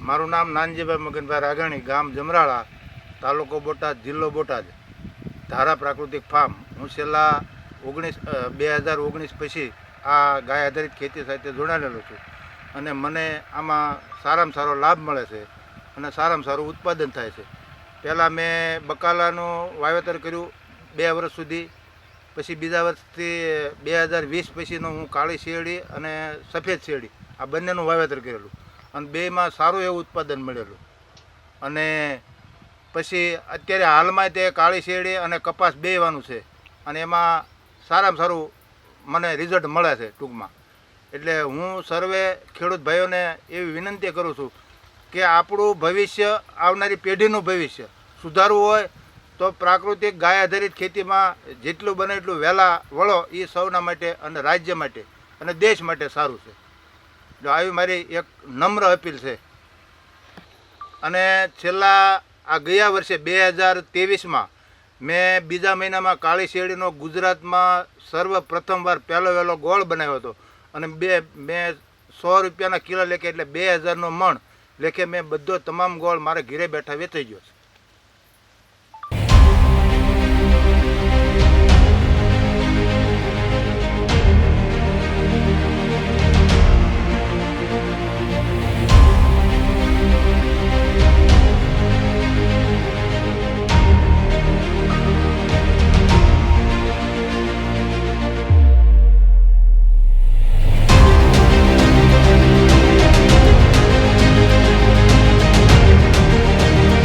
મારું નામ નાનજીભાઈ મગનભાઈ રાઘાણી, ગામ જમરાળા, તાલુકો બોટાદ, જિલ્લો બોટાદ. ધારા પ્રાકૃતિક ફાર્મ. હું છેલ્લા ઓગણીસ બે હજાર ઓગણીસ પછી આ ગાય આધારિત ખેતી સાથે જોડાયેલો છું અને મને આમાં સારામાં સારો લાભ મળે છે અને સારામાં સારું ઉત્પાદન થાય છે. પહેલાં મેં બકાલાનું વાવેતર કર્યું બે વર્ષ સુધી. પછી બીજા વર્ષથી બે હજાર વીસ પછીનું હું કાળી શેરડી અને સફેદ શેરડી આ બંનેનું વાવેતર કરેલું. અને બેમાં સારું એવું ઉત્પાદન મળેલું. અને પછી અત્યારે હાલમાં તે કાળી શેરડી અને કપાસ બેવાનું છે. અને એમાં સારામાં સારું મને રિઝલ્ટ મળે છે ટૂંકમાં. એટલે હું સર્વે ખેડૂત ભાઈઓને એવી વિનંતી કરું છું કે આપણું ભવિષ્ય, આવનારી પેઢીનું ભવિષ્ય સુધારવું હોય તો પ્રાકૃતિક ગાય આધારિત ખેતીમાં જેટલું બને એટલું વહેલા વળો એ સૌના માટે અને રાજ્ય માટે અને દેશ માટે સારું છે. જો આવી મારી એક નમ્ર અપીલ છે. અને છેલ્લા આ ગયા વર્ષે બે હજાર ત્રેવીસમાં મેં બીજા મહિનામાં કાળી શેરડીનો ગુજરાતમાં સર્વ પ્રથમવાર પહેલો વહેલો ગોળ બનાવ્યો હતો. અને બે, મેં સો રૂપિયાના કિલો લેખે એટલે બે હજારનો મણ લેખે મેં બધો તમામ ગોળ મારે ઘીરે બેઠા વેચાઈ ગયો છે.